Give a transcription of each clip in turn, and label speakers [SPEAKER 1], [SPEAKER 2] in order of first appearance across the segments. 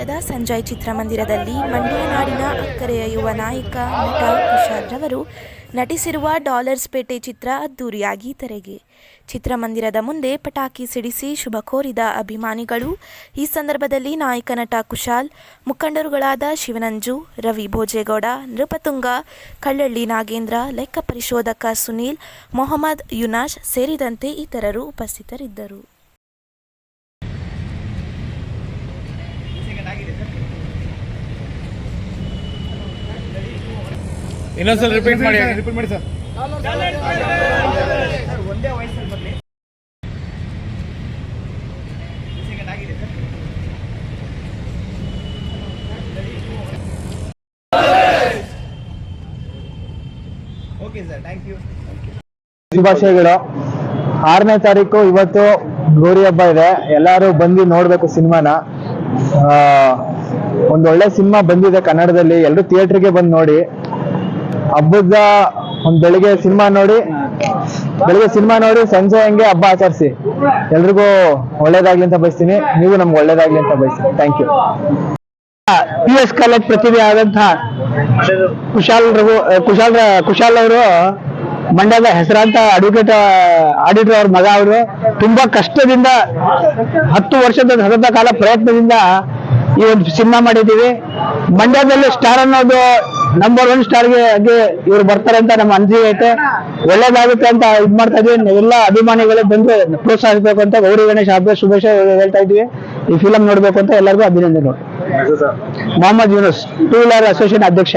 [SPEAKER 1] ನಗರದ ಸಂಜಯ್ ಚಿತ್ರಮಂದಿರದಲ್ಲಿ ಮಂಡ್ಯ ನಾಡಿನ ಅಕ್ಕರೆಯ ಯುವ ನಾಯಕ ನಟ ಕುಶಾಲ್ರವರು ನಟಿಸಿರುವ ಡಾಲರ್ಸ್ ಪೇಟೆ ಚಿತ್ರ ಅದ್ದೂರಿಯಾಗಿ ತೆರೆಗೆ. ಚಿತ್ರಮಂದಿರದ ಮುಂದೆ ಪಟಾಕಿ ಸಿಡಿಸಿ ಶುಭ ಕೋರಿದ ಅಭಿಮಾನಿಗಳು, ಈ ಸಂದರ್ಭದಲ್ಲಿ ನಾಯಕ ನಟ ಕುಶಾಲ್, ಮುಖಂಡರುಗಳಾದ ಶಿವನಂಜು, ರವಿ ಭೋಜೇಗೌಡ, ನೃಪತುಂಗ, ಕಳ್ಳಳ್ಳಿ ನಾಗೇಂದ್ರ, ಲೆಕ್ಕ ಪರಿಶೋಧಕ ಸುನೀಲ್, ಮೊಹಮ್ಮದ್ ಯುನಾಶ್ ಸೇರಿದಂತೆ ಇತರರು ಉಪಸ್ಥಿತರಿದ್ದರು.
[SPEAKER 2] ಇನ್ನೊಂದ್ಸಲ ರಿಪೀಟ್ ಮಾಡಿ
[SPEAKER 3] ರಿಪೀಟ್ ಮಾಡಿ ಸರ್
[SPEAKER 4] ಒಂದೇ ವಯಸ್ಸಲ್ಲಿ ಬರಲಿ ಸೆಕೆಂಡ್ ಆಗಿದೆ sir okay sir thank you
[SPEAKER 3] ಶುಭಾಶಯಗಳು ಆರನೇ ತಾರೀಕು ಇವತ್ತು ಗೌರಿ ಹಬ್ಬ ಇದೆ. ಎಲ್ಲರೂ ಬಂದು ನೋಡ್ಬೇಕು ಸಿನಿಮಾನ. ಒಂದು ಒಳ್ಳೆ ಸಿನಿಮಾ ಬಂದಿದೆ ಕನ್ನಡದಲ್ಲಿ. ಎಲ್ಲರೂ ಥಿಯೇಟರ್ಗೆ ಬಂದು ನೋಡಿ. ಹಬ್ಬದ ಒಂದ್ ಬೆಳಿಗ್ಗೆ ಸಿನಿಮಾ ನೋಡಿ, ಬೆಳಿಗ್ಗೆ ಸಿನಿಮಾ ನೋಡಿ ಸಂಜೆ ಹಂಗೆ ಹಬ್ಬ ಆಚರಿಸಿ. ಎಲ್ರಿಗೂ ಒಳ್ಳೇದಾಗ್ಲಿ ಅಂತ ಬಯಸ್ತೀನಿ. ನೀವು ನಮ್ಗೆ ಒಳ್ಳೇದಾಗ್ಲಿ ಅಂತ ಬಯಸ್ತೀನಿ. Thank you P S college ಪ್ರತಿಭೆ ಆದಂತಹ ಕುಶಾಲ್ ರಘು, ಕುಶಾಲ್ ಕುಶಾಲ್ ಅವರು ಮಂಡ್ಯದ ಹೆಸರಾಂತ ಅಡ್ವೊಕೇಟ್, ಆಡಿಟರ್ ಅವ್ರ ಮಗ ಅವರು ತುಂಬಾ ಕಷ್ಟದಿಂದ ಹತ್ತು ವರ್ಷದ ಸತತ ಕಾಲ ಪ್ರಯತ್ನದಿಂದ ಈ ಒಂದು ಸಿನಿಮಾ ಮಾಡಿದ್ದೀವಿ. ಮಂಡ್ಯದಲ್ಲಿ ಸ್ಟಾರ್ ಅನ್ನೋದು ನಂಬರ್ ಒನ್ ಸ್ಟಾರ್ಗೆ ಹಾಗೆ ಇವ್ರು ಬರ್ತಾರೆ ಅಂತ ನಮ್ಮ ಅಂಜಿ ಐತೆ. ಒಳ್ಳೇದಾಗುತ್ತೆ ಅಂತ ಇದ್ ಮಾಡ್ತಾ ಇದೀವಿ ಎಲ್ಲ ಅಭಿಮಾನಿಗಳು ಬಂದು ಪ್ರೋತ್ಸಾಹಿಸಬೇಕು ಅಂತ ಗೌರಿ ಗಣೇಶ್ ಹಬ್ಬ ಶುಭೇಶ ಹೇಳ್ತಾ ಇದೀವಿ ಈ ಫಿಲಂ ನೋಡ್ಬೇಕು ಅಂತ ಎಲ್ಲರಿಗೂ ಅಭಿನಂದನೆ Mohammad Yunus two wheeler association ಅಧ್ಯಕ್ಷ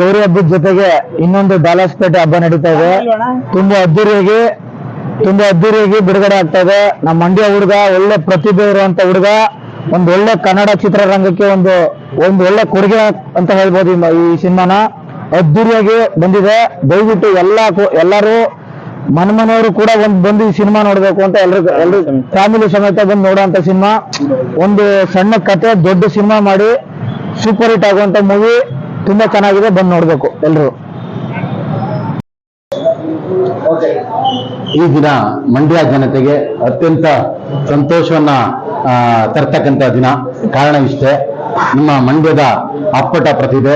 [SPEAKER 3] ಗೌರಿ ಹಬ್ಬದ ಜೊತೆಗೆ ಇನ್ನೊಂದು ಡಾಲರ್ಸ್ಪೇಟೆ ಹಬ್ಬ ನಡೀತಾ ಇದೆ. ತುಂಬಾ ಅದ್ದೂರಿಯಾಗಿ ತುಂಬಾ ಅದ್ದೂರಿಯಾಗಿ ಬಿಡುಗಡೆ ಆಗ್ತಾ ಇದೆ. ನಮ್ಮ ಮಂಡ್ಯ ಹುಡುಗ, ಒಳ್ಳೆ ಪ್ರತಿಭೆ ಇರುವಂತ ಹುಡುಗ. ಒಂದು ಒಳ್ಳೆ ಕನ್ನಡ ಚಿತ್ರರಂಗಕ್ಕೆ ಒಂದು ಒಂದು ಒಳ್ಳೆ ಕೊಡುಗೆ ಅಂತ ಹೇಳ್ಬೋದು ಈ ಸಿನಿಮಾನ. ಅದ್ದೂರಿಯಾಗಿ ಬಂದಿದೆ. ದಯವಿಟ್ಟು ಎಲ್ಲ ಎಲ್ಲರೂ ಮನಮನೆಯವರು ಕೂಡ ಒಂದು ಬಂದು ಈ ಸಿನಿಮಾ ನೋಡ್ಬೇಕು ಅಂತ ಎಲ್ರಿಗೂ, ಎಲ್ರು ಫ್ಯಾಮಿಲಿ ಸಮೇತ ಬಂದು ನೋಡುವಂತ ಸಿನಿಮಾ. ಒಂದು ಸಣ್ಣ ಕತೆ, ದೊಡ್ಡ ಸಿನಿಮಾ ಮಾಡಿ ಸೂಪರ್ ಹಿಟ್ ಆಗುವಂತ ಮೂವಿ ತುಂಬಾ ಚೆನ್ನಾಗಿದೆ, ಬಂದು ನೋಡ್ಬೇಕು ಎಲ್ರು.
[SPEAKER 5] ಈ ದಿನ ಮಂಡ್ಯ ಜನತೆಗೆ ಅತ್ಯಂತ ಸಂತೋಷವನ್ನ ತರ್ತಕ್ಕಂಥ ದಿನ. ಕಾರಣ ಇಷ್ಟೇ ನಮ್ಮ ಮಂಡ್ಯದ ಅಪ್ಪಟ ಪ್ರತಿಭೆ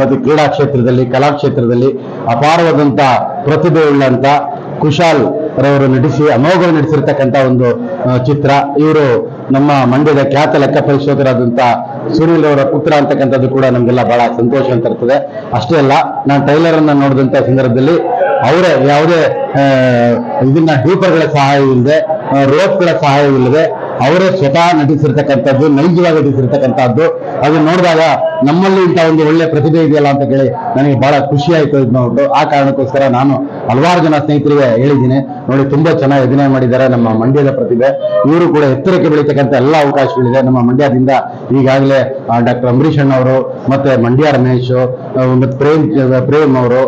[SPEAKER 5] ಮತ್ತು ಕ್ರೀಡಾ ಕ್ಷೇತ್ರದಲ್ಲಿ, ಕಲಾ ಕ್ಷೇತ್ರದಲ್ಲಿ ಅಪಾರವಾದಂತ ಪ್ರತಿಭೆ ಉಳ್ಳಂತ ಕುಶಾಲ್ ರವರು ನಟಿಸಿ ಅಮೋಘ ನಡೆಸಿರ್ತಕ್ಕಂಥ ಒಂದು ಚಿತ್ರ. ಇವರು ನಮ್ಮ ಮಂಡ್ಯದ ಖ್ಯಾತ ಲೆಕ್ಕ ಪರಿಶೋಧಕರಾದಂತ ಸುನೀಲ್ ಅವರ ಪುತ್ರ ಅಂತಕ್ಕಂಥದ್ದು ಕೂಡ ನಮಗೆಲ್ಲ ಬಹಳ ಸಂತೋಷ ಅಂತ ಇರ್ತದೆ. ಅಷ್ಟೇ ಅಲ್ಲ, ನಾನು ಟೈಲರ್ ಅನ್ನ ನೋಡಿದಂತ ಸಂದರ್ಭದಲ್ಲಿ ಅವರೇ ಯಾವುದೇ ಇದನ್ನ ಹೀಪರ್ಗಳ ಸಹಾಯ ಇಲ್ಲದೆ ರೋಪ್ಗಳ ಸಹಾಯವಿಲ್ಲದೆ ಅವರೇ ಸ್ವತಃ ನಟಿಸಿರ್ತಕ್ಕಂಥದ್ದು, ನೈಜವಾಗಿ ನಟಿಸಿರ್ತಕ್ಕಂಥದ್ದು. ಅದು ನೋಡಿದಾಗ ನಮ್ಮಲ್ಲಿ ಇಂಥ ಒಂದು ಒಳ್ಳೆ ಪ್ರತಿಭೆ ಇದೆಯಲ್ಲ ಅಂತ ಕೇಳಿ ನನಗೆ ಬಹಳ ಖುಷಿ ಆಯಿತು ಇದು ನೋಡ್ಬಿಟ್ಟು. ಆ ಕಾರಣಕ್ಕೋಸ್ಕರ ನಾನು ಹಲವಾರು ಜನ ಸ್ನೇಹಿತರಿಗೆ ಹೇಳಿದ್ದೀನಿ. ನೋಡಿ, ತುಂಬಾ ಚೆನ್ನಾಗಿ ಅಭಿನಯ ಮಾಡಿದ್ದಾರೆ ನಮ್ಮ ಮಂಡ್ಯದ ಪ್ರತಿಭೆ. ಇವರು ಕೂಡ ಎತ್ತರಕ್ಕೆ ಬೆಳೀತಕ್ಕಂಥ ಎಲ್ಲ ಅವಕಾಶಗಳಿದೆ. ನಮ್ಮ ಮಂಡ್ಯದಿಂದ ಈಗಾಗಲೇ ಡಾಕ್ಟರ್ ಅಂಬರೀಷ್ ಅಣ್ಣವರು, ಮತ್ತೆ ಮಂಡ್ಯ ರಮೇಶ್ ಮತ್ತೆ ಪ್ರೇಮ್ ಪ್ರೇಮ್ ಅವರು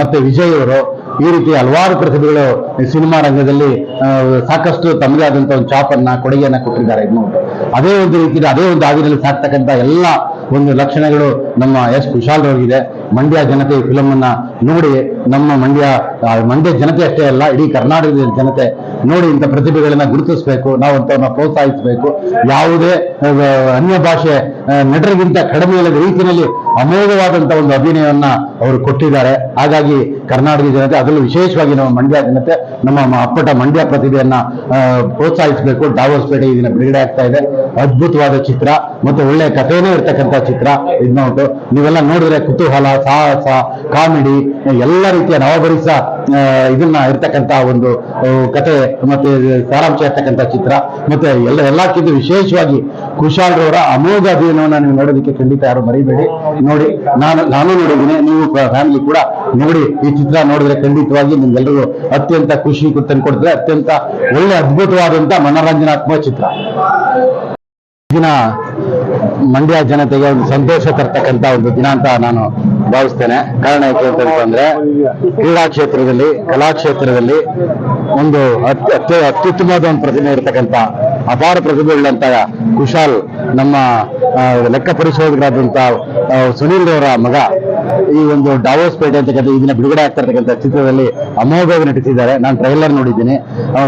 [SPEAKER 5] ಮತ್ತೆ ವಿಜಯ್ ಅವರು ಈ ರೀತಿ ಹಲವಾರು ಪ್ರತಿಭೆಗಳು ಸಿನಿಮಾ ರಂಗದಲ್ಲಿ ಸಾಕಷ್ಟು ತಮ್ಮದೇ ಆದಂತ ಒಂದು ಚಾಪನ್ನ, ಕೊಡುಗೆಯನ್ನ ಕೊಟ್ಟಿದ್ದಾರೆ ನೋಡಿ. ಅದೇ ಒಂದು ರೀತಿಯಲ್ಲಿ, ಅದೇ ಒಂದು ಹಾದಿನಲ್ಲಿ ಸಾಕ್ತಕ್ಕಂಥ ಎಲ್ಲ ಒಂದು ಲಕ್ಷಣಗಳು ನಮ್ಮ ಎಸ್ ಕುಶಾಲ್ ಅವರಿಗಿದೆ ಮಂಡ್ಯ ಜನತೆ ಈ ಫಿಲಂ ಅನ್ನ ನೋಡಿ, ನಮ್ಮ ಮಂಡ್ಯ ಮಂಡ್ಯ ಜನತೆ ಅಷ್ಟೇ ಅಲ್ಲ, ಇಡೀ ಕರ್ನಾಟಕದ ಜನತೆ ನೋಡಿ ಇಂಥ ಪ್ರತಿಭೆಗಳನ್ನ ಗುರುತಿಸಬೇಕು, ನಾವು ಅಂತವ್ರನ್ನ ಪ್ರೋತ್ಸಾಹಿಸಬೇಕು. ಯಾವುದೇ ಅನ್ಯ ಭಾಷೆ ನಟರಿಗಿಂತ ಕಡಿಮೆ ಇಲ್ಲದ ರೀತಿಯಲ್ಲಿ ಅಮೋಘವಾದಂತ ಒಂದು ಅಭಿನಯವನ್ನ ಅವರು ಕೊಟ್ಟಿದ್ದಾರೆ. ಹಾಗಾಗಿ ಕರ್ನಾಟಕ ಜನತೆ, ಅದರಲ್ಲೂ ವಿಶೇಷವಾಗಿ ನಮ್ಮ ಮಂಡ್ಯ ಜನತೆ, ನಮ್ಮ ಅಪ್ಪಟ ಮಂಡ್ಯ ಪ್ರತಿಭೆಯನ್ನ ಪ್ರೋತ್ಸಾಹಿಸಬೇಕು. ಡಾವೋಸ್ ಪೇಟೆ ಇದನ್ನ ದಿನ ಬಿಡುಗಡೆ ಆಗ್ತಾ ಇದೆ. ಅದ್ಭುತವಾದ ಚಿತ್ರ ಮತ್ತು ಒಳ್ಳೆಯ ಕಥೆನೇ ಇರ್ತಕ್ಕಂಥ ಚಿತ್ರ. ಇದು ನೋಟು ನೀವೆಲ್ಲ ನೋಡಿದ್ರೆ ಕುತೂಹಲ ಸಾಹಸ, ಕಾಮಿಡಿ, ಎಲ್ಲ ರೀತಿಯ ನವಭರಿಸ ಇದನ್ನ ಇರ್ತಕ್ಕಂತ ಒಂದು ಕತೆ ಮತ್ತೆ ಸಾರಾಂಶ ಇರ್ತಕ್ಕಂಥ ಚಿತ್ರ. ಮತ್ತೆ ಎಲ್ಲ, ಎಲ್ಲಕ್ಕಿಂತ ವಿಶೇಷವಾಗಿ ಕುಶಾಲ್ ರವರ ಅಮೋಘ ಅಭಿನಯವನ್ನು ನೀವು ನೋಡೋದಕ್ಕೆ ಖಂಡಿತ ಯಾರು ಮರಿಬೇಡಿ. ನೋಡಿ, ನಾನು ನಾನು ನೋಡಿದ್ದೀನಿ, ನೀವು ಫ್ಯಾಮಿಲಿ ಕೂಡ ನೋಡಿ ಈ ಚಿತ್ರ ನೋಡಿದ್ರೆ ಖಂಡಿತವಾಗಿ ನಿಮ್ಗೆಲ್ಲರಿಗೂ ಅತ್ಯಂತ ಖುಷಿ ತಂದ್ಕೊಡ್ತದೆ ಅತ್ಯಂತ ಒಳ್ಳೆ ಅದ್ಭುತವಾದಂತ ಮನೋರಂಜನಾತ್ಮಕ ಚಿತ್ರ. ದಿನ ಮಂಡ್ಯ ಜನತೆಗೆ ಒಂದು ಸಂತೋಷ ತರ್ತಕ್ಕಂತ ಒಂದು ದಿನ ಅಂತ ನಾನು ಭಾವಿಸ್ತೇನೆ. ಕಾರಣ ಯಾಕೆ ಅಂತಂದ್ರೆ ಕ್ರೀಡಾ ಕ್ಷೇತ್ರದಲ್ಲಿ, ಕಲಾ ಕ್ಷೇತ್ರದಲ್ಲಿ ಒಂದು ಅತ್ಯ ಅತ್ಯ- ಅತ್ಯುತ್ತಮವಾದ ಒಂದು ಪ್ರತಿಭೆ ಇರತಕ್ಕಂತ ಅಪಾರ ಪ್ರತಿಭೆ ಉಳ್ಳಂತ ಕುಶಾಲ್ ನಮ್ಮ ಲೆಕ್ಕ ಪರಿಶೋಧಕರಾದಂತ ಸುನೀಲ್ ಅವರ ಮಗ ಈ ಒಂದು ಡಾವೋಸ್ ಪೇಟೆ ಅಂತಕ್ಕಂಥ ಇದನ್ನ ಬಿಡುಗಡೆ ಆಗ್ತಾ ಇರ್ತಕ್ಕಂಥ ಚಿತ್ರದಲ್ಲಿ ಅಮೋಘವಾಗಿ ನಟಿಸಿದ್ದಾರೆ. ನಾನು ಟ್ರೈಲರ್ ನೋಡಿದ್ದೀನಿ.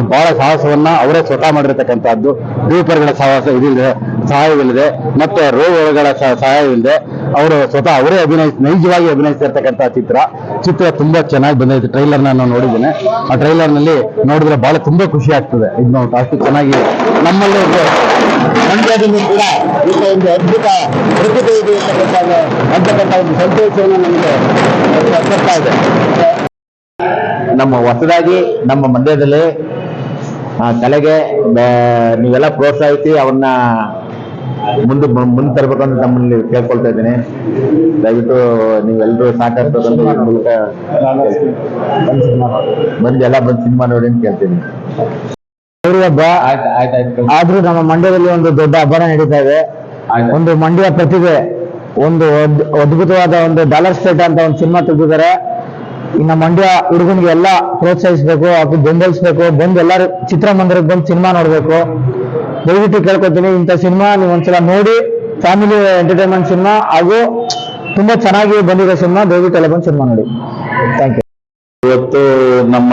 [SPEAKER 5] ಬಹಳ ಸಾಹಸವನ್ನ ಅವರೇ ಸ್ವತಃ ಮಾಡಿರ್ತಕ್ಕಂಥದ್ದು. ಡೂಪರ್ಗಳ ಸಾಹಸ ಇದಿಲ್ಲದೆ ಸಹಾಯವಿಲ್ಲದೆ ಮತ್ತೆ ರೋಗಗಳ ಸಹ- ಸಹಾಯವಿಲ್ಲದೆ ಅವರು ಸ್ವತಃ ಅವರೇ ಅಭಿನಯ, ನೈಜವಾಗಿ ಅಭಿನಯಿಸಿರ್ತಕ್ಕಂಥ ಚಿತ್ರ. ಚಿತ್ರ ತುಂಬಾ ಚೆನ್ನಾಗಿ ಬಂದೈತೆ. ಟ್ರೈಲರ್ ನಾನು ನೋಡಿದ್ದೇನೆ. ಆ ಟ್ರೈಲರ್ನಲ್ಲಿ ನೋಡಿದ್ರೆ ಬಹಳ ತುಂಬಾ ಖುಷಿ ಆಗ್ತದೆ. ಇದು ಅಷ್ಟು ಚೆನ್ನಾಗಿ ನಮ್ಮಲ್ಲಿ. ಮಂಡ್ಯದಲ್ಲಿ ಕೂಡ ಒಂದು ಅದ್ಭುತ ಪ್ರತಿಭೆ ಇದೆ ಅಂತಕ್ಕಂಥ ಒಂದು ಸಂತೋಷವನ್ನು ನಮಗೆ ಕೊಡ್ತಾ ಇದೆ. ನಮ್ಮ ಹೊಸದಾಗಿ ನಮ್ಮ ಮಂಡ್ಯದಲ್ಲಿ ಕಲೆಗೆ ನೀವೆಲ್ಲ ಪ್ರೋತ್ಸಾಹಿಸಿ ಅವನ್ನ ಮುಂದೆ ಮುಂದೆ ತರಬೇಕಂತ ಅಂತ ತಮ್ಮಲ್ಲಿ ಕೇಳ್ಕೊಳ್ತಾ ಇದ್ದೀನಿ. ದಯವಿಟ್ಟು ನೀವೆಲ್ಲರೂ ಸಾಕಾರ ಮೂಲಕ ಬಂದು ಎಲ್ಲ ಬಂದು ಸಿನಿಮಾ ನೋಡಿ ಅಂತ ಕೇಳ್ತೀನಿ.
[SPEAKER 3] ಹಬ್ಬ ಆದ್ರೂ ನಮ್ಮ ಮಂಡ್ಯದಲ್ಲಿ ಒಂದು ದೊಡ್ಡ ಹಬ್ಬ ನಡೀತಾ ಇದೆ. ಒಂದು ಮಂಡ್ಯ ಪ್ರತಿಭೆ ಒಂದು ಅದ್ಭುತವಾದ ಒಂದು ಡಾಲರ್ ಸ್ಟೇಟ್ ಅಂತ ಒಂದು ಸಿನಿಮಾ ತೆಗೆದಿದ್ದಾರೆ. ಇನ್ನ ಮಂಡ್ಯ ಹುಡುಗನಿಗೆ ಎಲ್ಲ ಪ್ರೋತ್ಸಾಹಿಸ್ಬೇಕು ಅದು ಬೆಂಬಲಿಸ್ಬೇಕು ಬಂದು ಎಲ್ಲರೂ ಚಿತ್ರಮಂದಿರಕ್ಕೆ ಬಂದು ಸಿನಿಮಾ ನೋಡ್ಬೇಕು. ದಯವಿಟ್ಟು ಕೇಳ್ಕೊತೀನಿ, ಇಂಥ ಸಿನಿಮಾ ನೀವು ಒಂದ್ಸಲ ನೋಡಿ ಫ್ಯಾಮಿಲಿ ಎಂಟರ್ಟೈನ್ಮೆಂಟ್ ಸಿನಿಮಾ ಹಾಗೂ ತುಂಬಾ ಚೆನ್ನಾಗಿ ಬಂದಿರೋ ಸಿನಿಮಾ, ದಯವಿಟ್ಟು ಎಲ್ಲ ಬಂದು ಸಿನಿಮಾ ನೋಡಿ. ಥ್ಯಾಂಕ್ ಯು
[SPEAKER 6] ಇವತ್ತು ನಮ್ಮ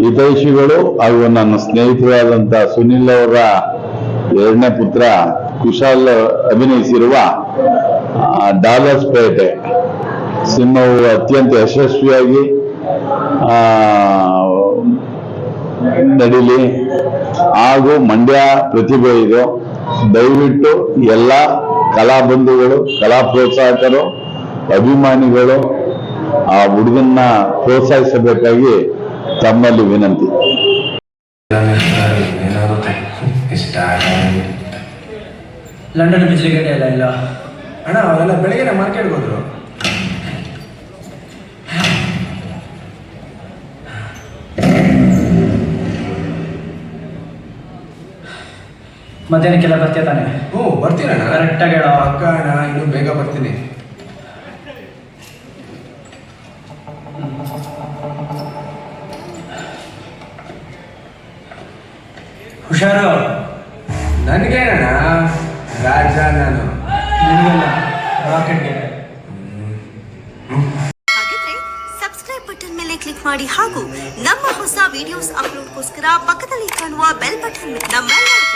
[SPEAKER 6] ಹಿತೈಷಿಗಳು ಹಾಗೂ ನನ್ನ ಸ್ನೇಹಿತರಾದಂತ ಸುನಿಲ್ ಅವರ ಎರಡನೇ ಪುತ್ರ ಕುಶಾಲ್ ಅಭಿನಯಿಸಿರುವ ಡಾಲರ್ಸ್ ಪೇಟೆ ಸಿನಿಮಾವು ಅತ್ಯಂತ ಯಶಸ್ವಿಯಾಗಿ ನಡೀಲಿ. ಹಾಗೂ ಮಂಡ್ಯ ಪ್ರತಿಭೆ ಇದು. ದಯವಿಟ್ಟು ಎಲ್ಲ ಕಲಾ ಬಂಧುಗಳು, ಕಲಾ ಪ್ರೋತ್ಸಾಹಕರು, ಅಭಿಮಾನಿಗಳು, ಆ ಹುಡುಗನ್ನ ಪ್ರೋತ್ಸಾಹಿಸಬೇಕಾಗಿ ತಮ್ಮಲ್ಲಿ ವಿನಂತಿ.
[SPEAKER 7] ಲಂಡನ್ ಬಿಸಿಲು ಗಡ್ಡೆ ಎಲ್ಲ ಇಲ್ಲ ಅಣ್ಣ ಅವರೆಲ್ಲ ಬೆಳಗ್ಗೆ ಮಾರ್ಕೆಟ್ಗೆ ಹೋದ್ರು. ಮಧ್ಯಾಹ್ನಕ್ಕೆಲ್ಲ ಬರ್ತೀಯ ತಾನೆ?
[SPEAKER 8] ಹ್ಞೂ ಬರ್ತೀನಣ್ಣ
[SPEAKER 7] ಕರೆಕ್ಟಾಗಿ ಹೇಳೋ.
[SPEAKER 8] ಅಕ್ಕ ಅಣ್ಣ ಇನ್ನು ಬೇಗ ಬರ್ತೀನಿ.
[SPEAKER 7] ಹುಷಾರು?
[SPEAKER 8] ನನಗೇನಣ್ಣ ರಾಜ ನಾನು.
[SPEAKER 7] ನಿನಗೆಲ್ಲ. ರಾಕೆಟ್ಗೆ
[SPEAKER 9] ಹಾಗಿದ್ರೆ ಸಬ್ಸ್ಕ್ರೈಬ್ ಬಟನ್ ಮೇಲೆ ಕ್ಲಿಕ್ ಮಾಡಿ ಹಾಗೂ ನಮ್ಮ ಹೊಸ ವಿಡಿಯೋಸ್ ಅಪ್ಲೋಡ್ಗೋಸ್ಕರ ಪಕ್ಕದಲ್ಲಿ ಕಾಣುವ ಬೆಲ್ ಬಟನ್ ನಮ್ಮೆಲ್ಲ ಮಾಡಿ